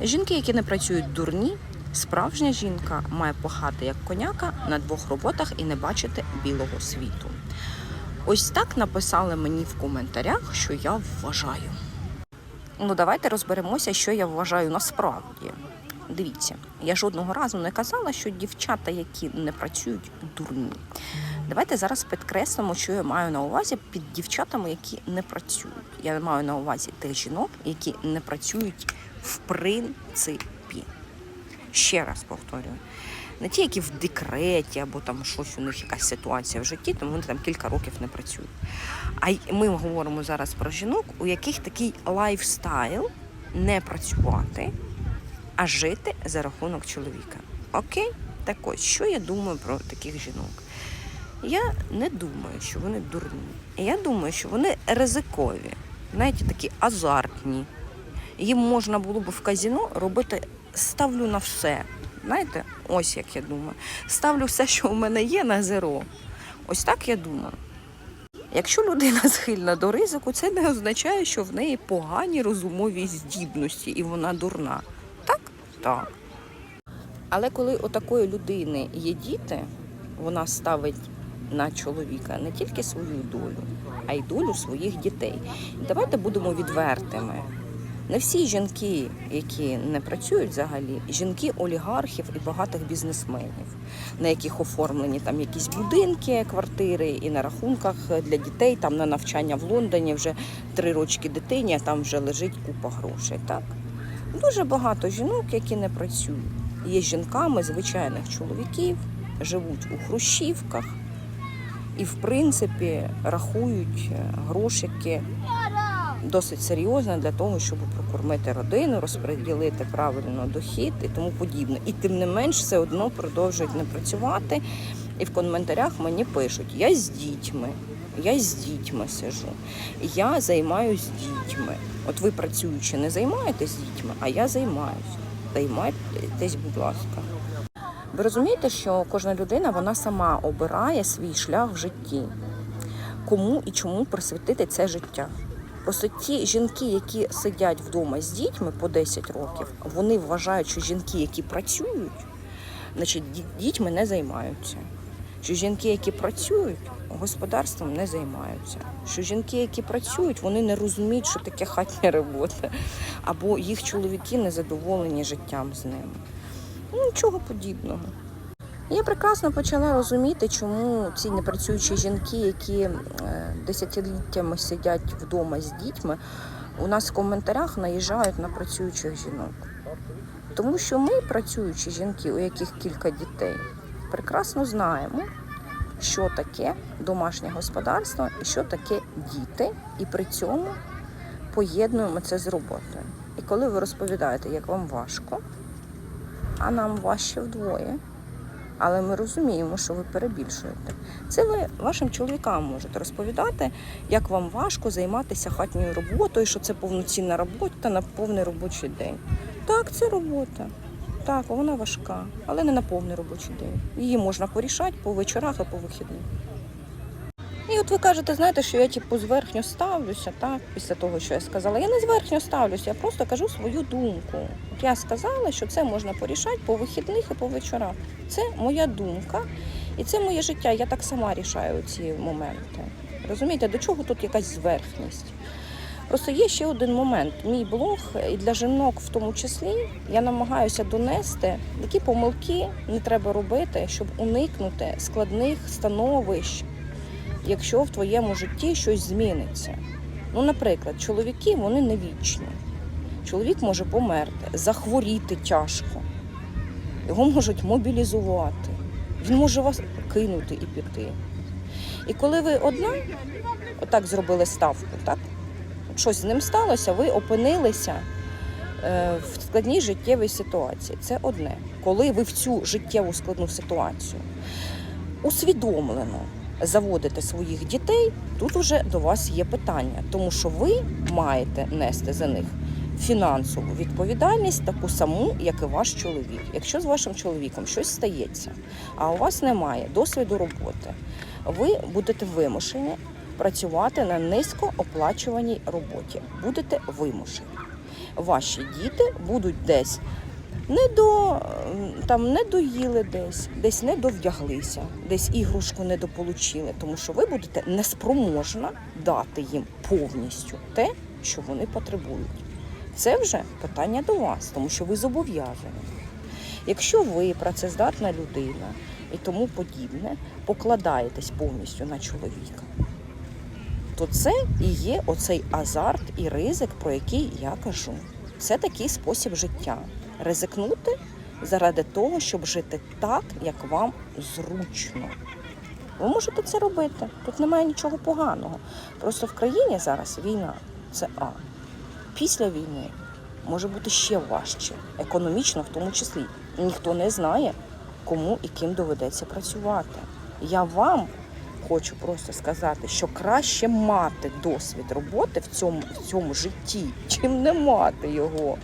Жінки, які не працюють дурні, справжня жінка має пахати як коняка на двох роботах і не бачити білого світу. Ось так написали мені в коментарях, що я вважаю. Ну, давайте розберемося, що я вважаю насправді. Дивіться, я жодного разу не казала, що дівчата, які не працюють, дурні. Давайте зараз підкреслимо, що я маю на увазі під дівчатами, які не працюють. Я маю на увазі тих жінок, які не працюють в принципі. Ще раз повторюю. Не ті, які в декреті або там щось у них якась ситуація в житті, тому вони там кілька років не працюють. А ми говоримо зараз про жінок, у яких такий лайфстайл не працювати, а жити за рахунок чоловіка. Окей? Так ось, що я думаю про таких жінок? Я не думаю, що вони дурні. Я думаю, що вони ризикові, знаєте, такі азартні. Їм можна було б в казіно робити ставлю на все. Знаєте, ось як я думаю. Ставлю все, що у мене є, на зеро. Ось так я думаю. Якщо людина схильна до ризику, це не означає, що в неї погані розумові здібності і вона дурна. Так? Так. Але коли у такої людини є діти, вона ставить на чоловіка не тільки свою долю, а й долю своїх дітей. Давайте будемо відвертими. Не всі жінки, які не працюють взагалі, жінки олігархів і багатих бізнесменів, на яких оформлені там якісь будинки, квартири, і на рахунках для дітей, там на навчання в Лондоні вже три рочки дитині, а там вже лежить купа грошей. Так дуже багато жінок, які не працюють, є жінками звичайних чоловіків, живуть у хрущівках і, в принципі, рахують е, грошики досить серйозно для того, щоб прокормити родину, розподілити правильно дохід і тому подібне. І тим не менш все одно продовжують не працювати. І в коментарях мені пишуть: я з дітьми, я з дітьми сижу, я займаюся дітьми. От ви працюючи, не займаєтесь дітьми, а я займаюся. Займайтесь, будь ласка. Ви розумієте, що кожна людина вона сама обирає свій шлях в житті, кому і чому присвятити це життя. Просто ті жінки, які сидять вдома з дітьми по 10 років, вони вважають, що жінки, які працюють, значить дітьми не займаються. Що жінки, які працюють, господарством не займаються. Що жінки, які працюють, вони не розуміють, що таке хатня робота, або їх чоловіки не задоволені життям з ними. Ну, нічого подібного. Я прекрасно почала розуміти, чому ці непрацюючі жінки, які е, десятиліттями сидять вдома з дітьми, у нас в коментарях наїжджають на працюючих жінок. Тому що ми, працюючі жінки, у яких кілька дітей, прекрасно знаємо, що таке домашнє господарство і що таке діти, і при цьому поєднуємо це з роботою. І коли ви розповідаєте, як вам важко, а нам важче вдвоє. Але ми розуміємо, що ви перебільшуєте. Це ви вашим чоловікам можете розповідати, як вам важко займатися хатньою роботою, що це повноцінна робота на повний робочий день. Так, це робота. Так, вона важка, але не на повний робочий день. Її можна порішати по вечорах і по вихідних. І от ви кажете, знаєте, що я типу зверхньо ставлюся, так, після того, що я сказала. Я не зверхньо ставлюся, я просто кажу свою думку. От я сказала, що це можна порішати по вихідних і по вечорах. Це моя думка, і це моє життя. Я так сама рішаю ці моменти. Розумієте, до чого тут якась зверхність? Просто є ще один момент. Мій блог і для жінок, в тому числі, я намагаюся донести, які помилки не треба робити, щоб уникнути складних становищ, якщо в твоєму житті щось зміниться. Ну, наприклад, чоловіки вони не вічні. Чоловік може померти, захворіти тяжко. Його можуть мобілізувати. Він може вас кинути і піти. І коли ви одна, отак зробили ставку, так? Щось з ним сталося, ви опинилися е, в складній життєвій ситуації. Це одне. Коли ви в цю життєву складну ситуацію усвідомлено заводите своїх дітей, тут уже до вас є питання, тому що ви маєте нести за них фінансову відповідальність таку саму, як і ваш чоловік. Якщо з вашим чоловіком щось стається, а у вас немає досвіду роботи, ви будете вимушені працювати на низькооплачуваній роботі. Будете вимушені. ваші діти будуть десь не до там не доїли десь, десь не довдяглися, десь ігрушку не дополучили, тому що ви будете неспроможна дати їм повністю те, що вони потребують. Це вже питання до вас, тому що ви зобов'язані. Якщо ви працездатна людина і тому подібне, покладаєтесь повністю на чоловіка, то це і є оцей азарт і ризик, про який я кажу. Це такий спосіб життя. Ризикнути заради того, щоб жити так, як вам зручно. Ви можете це робити. Тут немає нічого поганого. Просто в країні зараз війна це А. Після війни може бути ще важче, економічно в тому числі. Ніхто не знає, кому і ким доведеться працювати. Я вам хочу просто сказати, що краще мати досвід роботи в цьому, в цьому житті, чим не мати його.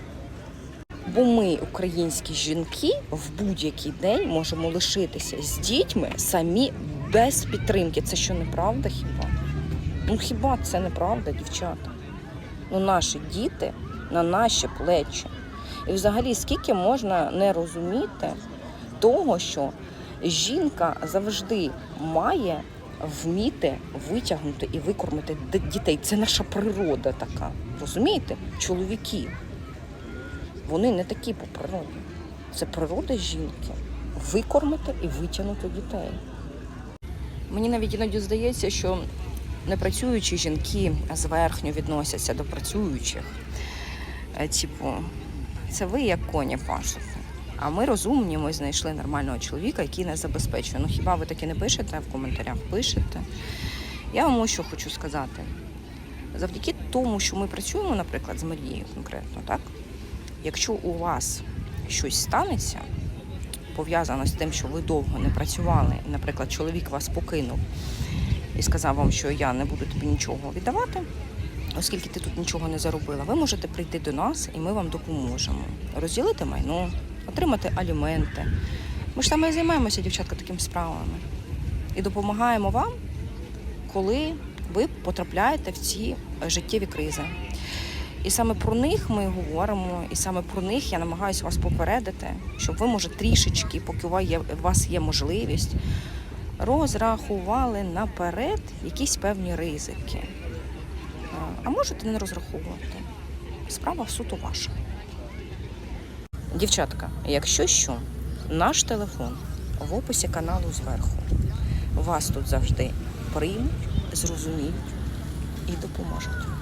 Бо ми, українські жінки, в будь-який день можемо лишитися з дітьми самі без підтримки. Це що неправда хіба? Ну хіба це неправда, дівчата? Ну, наші діти на наші плечі. І взагалі, скільки можна не розуміти того, що жінка завжди має вміти витягнути і викормити дітей. Це наша природа така. Розумієте? Чоловіки. Вони не такі по природі. Це природа жінки. Викормити і витягнути дітей. Мені навіть іноді здається, що непрацюючі жінки зверхньо відносяться до працюючих. Е, Типу, це ви як коні пашете. А ми розумні, ми знайшли нормального чоловіка, який нас забезпечує. Ну хіба ви таки не пишете в коментарях? Пишете. Я вам що хочу сказати. Завдяки тому, що ми працюємо, наприклад, з Марією конкретно, так? Якщо у вас щось станеться, пов'язано з тим, що ви довго не працювали, наприклад, чоловік вас покинув і сказав вам, що я не буду тобі нічого віддавати, оскільки ти тут нічого не заробила, ви можете прийти до нас і ми вам допоможемо. Розділити майно, отримати аліменти. Ми ж саме і займаємося, дівчатка, такими справами. І допомагаємо вам, коли ви потрапляєте в ці життєві кризи. І саме про них ми говоримо, і саме про них я намагаюся вас попередити, щоб ви, може, трішечки, поки у вас є, можливість, розрахували наперед якісь певні ризики. А можете не розраховувати. Справа в суто ваша. Дівчатка, якщо що, наш телефон в описі каналу зверху. Вас тут завжди приймуть, зрозуміють і допоможуть.